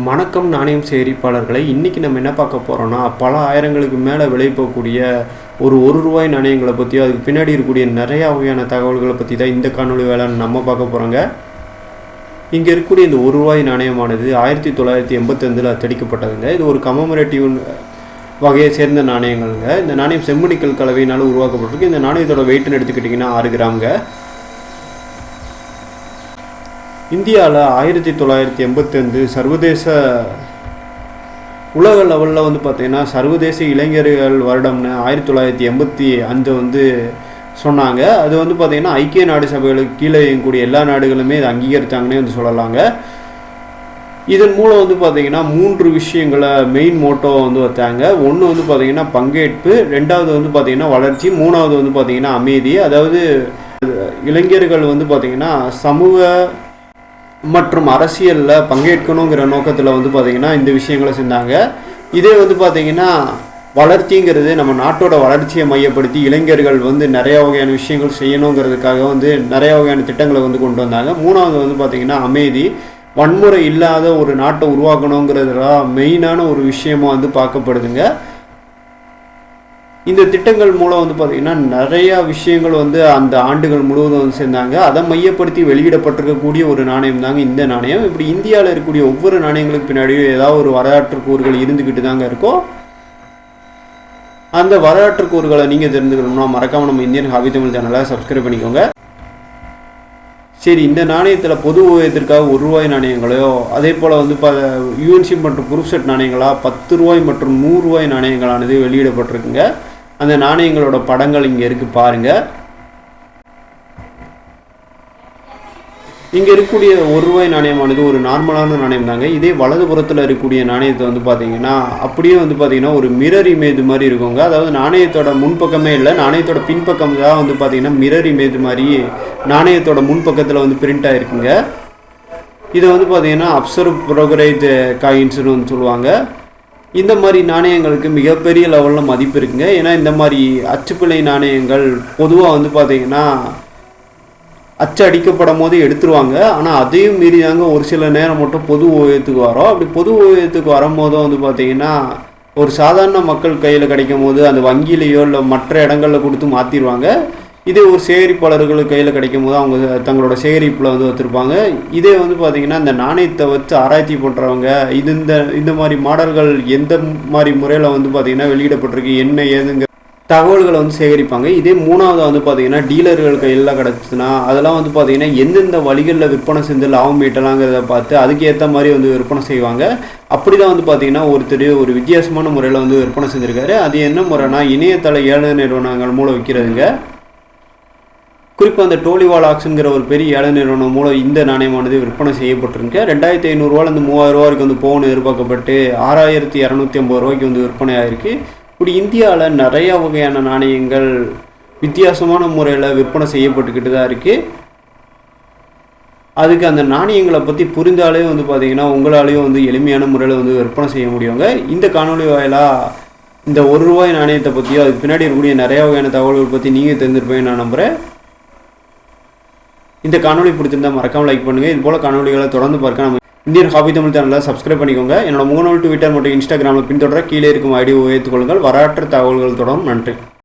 வணக்கம் நாணயம் சேகரிப்பாளர்களை இன்றைக்கி நம்ம என்ன பார்க்க போகிறோன்னா பல ஆயிரங்களுக்கு மேலே விலை போகக்கூடிய ஒரு ஒரு ரூபாய் நாணயங்களை பற்றியும் அதுக்கு பின்னாடி இருக்கக்கூடிய நிறையா வகையான தகவல்களை பற்றி தான் இந்த காணொலி வேலை நம்ம பார்க்க போகிறோங்க இங்கே இருக்கக்கூடிய இந்த ஒரு ரூபாய் நாணயமானது ஆயிரத்தி தொள்ளாயிரத்தி எண்பத்தஞ்சில் அச்சடிக்கப்பட்டதுங்க இது ஒரு கமமரேட்டிவ் வகையை சேர்ந்த நாணயங்கள்ங்க. இந்த நாணயம் செம்மணிக்கல் கலவையினால் உருவாக்கப்பட்டிருக்கு. இந்த நாணயத்தோட வெயிட்னு எடுத்துக்கிட்டிங்கன்னா ஆறு கிராம்ங்க. இந்தியாவில் ஆயிரத்தி தொள்ளாயிரத்தி எண்பத்தஞ்சு சர்வதேச உலக லெவலில் வந்து பார்த்திங்கன்னா சர்வதேச இளைஞர்கள் வருடம்னு ஆயிரத்தி தொள்ளாயிரத்தி எண்பத்தி அஞ்சு வந்து சொன்னாங்க. அது வந்து பார்த்திங்கன்னா ஐக்கிய நாடு சபைகளுக்கு கீழே இயங்கக்கூடிய எல்லா நாடுகளுமே இதை அங்கீகரித்தாங்கன்னே வந்து சொல்லலாங்க. இதன் மூலம் வந்து பார்த்திங்கன்னா மூன்று விஷயங்களை மெயின் மோட்டோவை வந்து வச்சாங்க. ஒன்று வந்து பார்த்திங்கன்னா பங்கேற்பு. ரெண்டாவது வந்து பார்த்திங்கன்னா வளர்ச்சி. மூணாவது வந்து பார்த்திங்கன்னா அமைதி. அதாவது இளைஞர்கள் வந்து பார்த்திங்கன்னா சமூக மற்றும் அரசியலில் பங்கேற்கணுங்கிற நோக்கத்தில் வந்து பார்த்திங்கன்னா இந்த விஷயங்களை செஞ்சாங்க. இதே வந்து பார்த்திங்கன்னா வளர்ச்சிங்கிறது நம்ம நாட்டோட வளர்ச்சியை மையப்படுத்தி இளைஞர்கள் வந்து நிறைய வகையான விஷயங்கள் செய்யணுங்கிறதுக்காக வந்து நிறைய வகையான திட்டங்களை வந்து கொண்டு வந்தாங்க. மூணாவது வந்து பார்த்திங்கன்னா அமைதி. வன்முறை இல்லாத ஒரு நாட்டை உருவாக்கணுங்கிறதுலாம் மெயினான ஒரு விஷயமாக வந்து பார்க்கப்படுதுங்க. இந்த திட்டங்கள் மூலம் வந்து பார்த்திங்கன்னா நிறையா விஷயங்கள் வந்து அந்த ஆண்டுகள் முழுவதும் வந்து சேர்ந்தாங்க. அதை மையப்படுத்தி வெளியிடப்பட்டிருக்கக்கூடிய ஒரு நாணயம் தாங்க இந்த நாணயம். இப்படி இந்தியாவில் இருக்கக்கூடிய ஒவ்வொரு நாணயங்களுக்கு பின்னாடியும் ஏதாவது ஒரு வரலாற்று கூறுகள் இருந்துக்கிட்டு தாங்க இருக்கும். அந்த வரலாற்று கூறுகளை நீங்கள் தெரிஞ்சுக்கணும்னா மறக்காமல் நம்ம இந்தியன் ஹாபி தமிழ் சேனலை சப்ஸ்கிரைப் பண்ணிக்கோங்க. சரி இந்த நாணயத்தில் பொது ஓவியத்திற்காக ஒரு ரூபாய் நாணயங்களையோ அதே போல் வந்து ப யூஎன்சி மற்றும் குரூப் செட் நாணயங்களாக பத்து ரூபாய் மற்றும் நூறுரூவாய் நாணயங்களானது வெளியிடப்பட்டிருக்குங்க. அந்த நாணயங்களோட படங்கள் இங்கே இருக்குது பாருங்கள் இங்கே இருக்கக்கூடிய ஒரு ரூபாய் நாணயமானது ஒரு நார்மலான நாணயம் தாங்க. இதே வலதுபுறத்தில் இருக்கக்கூடிய நாணயத்தை வந்து பார்த்தீங்கன்னா அப்படியே வந்து பார்த்தீங்கன்னா ஒரு மிரர் இமேஜ் மாதிரி இருக்குங்க. அதாவது நாணயத்தோட முன்பக்கமே இல்லை நாணயத்தோட பின்பக்கம் தான் வந்து பார்த்தீங்கன்னா மிரர் இமேஜ் மாதிரி நாணயத்தோட முன்பக்கத்தில் வந்து பிரிண்ட் ஆகிருக்குங்க இதை வந்து பார்த்தீங்கன்னா அப்சர்வ் ப்ரோகரைட் காயின்ஸ்னு வந்து சொல்லுவாங்க. இந்த மாதிரி நாணயங்களுக்கு மிகப்பெரிய லெவலில் மதிப்பு இருக்குங்க. ஏன்னா இந்த மாதிரி அச்சுப்பிள்ளை நாணயங்கள் பொதுவாக வந்து பார்த்தீங்கன்னா அச்சு அடிக்கப்படும் போது எடுத்துருவாங்க. ஆனால் அதையும் மீறி தாங்க ஒரு சில நேரம் மட்டும் பொது ஓவியத்துக்கு வரோம். அப்படி பொது ஓவியத்துக்கு வரும்போதும் வந்து பார்த்தீங்கன்னா ஒரு சாதாரண மக்கள் கையில் கிடைக்கும் போது அந்த வங்கியிலையோ இல்லை மற்ற இடங்களில் கொடுத்து மாற்றிடுவாங்க இதே ஒரு சேகரிப்பாளர்கள் கையில் கிடைக்கும் போது அவங்க தங்களோட சேகரிப்பில் வந்து வச்சுருப்பாங்க. இதே வந்து பார்த்திங்கன்னா இந்த நாணயத்தை வச்சு ஆராய்ச்சி பண்ணுறவங்க இது இந்த இந்த மாதிரி மாடல்கள் எந்த மாதிரி முறையில் வந்து பார்த்திங்கன்னா வெளியிடப்பட்டிருக்கு என்ன ஏதுங்க தகவல்களை வந்து சேகரிப்பாங்க. இதே மூணாவது வந்து பார்த்தீங்கன்னா டீலர்கள் கையில் கிடச்சுன்னா அதெல்லாம் வந்து பார்த்தீங்கன்னா எந்தெந்த வழிகளில் விற்பனை செஞ்சு லாபம் ஈட்டலாங்கிறத பார்த்து அதுக்கு ஏற்ற மாதிரி வந்து விற்பனை செய்வாங்க. அப்படி தான் வந்து பார்த்தீங்கன்னா ஒருத்தர் ஒரு வித்தியாசமான முறையில் வந்து விற்பனை செஞ்சுருக்காரு. அது என்ன முறைனா இணையதள ஏழை நிறுவனங்கள் மூலம் விற்கிறதுங்க குறிப்பாக அந்த டோலிவால் ஆக்ஸுங்கிற ஒரு பெரிய ஏழை நிறுவனம் மூலம் இந்த நாணயமானது விற்பனை செய்யப்பட்டிருக்கு. ரெண்டாயிரத்தி ஐநூறுரூவாலேருந்து மூவாயிரம் ரூபா வரைக்கும் வந்து போகணும் எதிர்பார்க்கப்பட்டு ஆறாயிரத்தி இரநூத்தி ஐம்பது ரூபாய்க்கு வந்து விற்பனை ஆயிருக்கு. இப்படி இந்தியாவில் நிறைய வகையான நாணயங்கள் வித்தியாசமான முறையில் விற்பனை செய்யப்பட்டுக்கிட்டு தான் இருக்குது அதுக்கு அந்த நாணயங்களை பற்றி புரிந்தாலே வந்து பார்த்தீங்கன்னா உங்களாலேயும் வந்து எளிமையான முறையில் வந்து விற்பனை செய்ய முடியுங்க. இந்த காணொலி வாயிலாக இந்த ஒரு ரூபாய் நாணயத்தை பற்றியோ அதுக்கு பின்னாடி இருக்கக்கூடிய நிறைய வகையான தகவல்கள் பற்றி நீங்கள் தெரிஞ்சிருப்பீங்கன்னு நான் நம்புகிறேன் இந்த காணொலி பிடிச்சிருந்தா மறக்காமல் லைக் பண்ணுங்கள் இது போல் காணொலிகளை தொடர்ந்து பார்க்க நம்ம இந்தியன் ஹாபி தமிழ் சேனலை சப்ஸ்கிரைப் பண்ணிக்கோங்க. என்னோட முகநூல் ட்விட்டர் மற்றும் இன்ஸ்டாகிராமில் பின்தொடர கீழே இருக்கும் ஐடியை கொள்ளுங்கள். வரலாற்று தகவல்கள் தொடரும். நன்றி.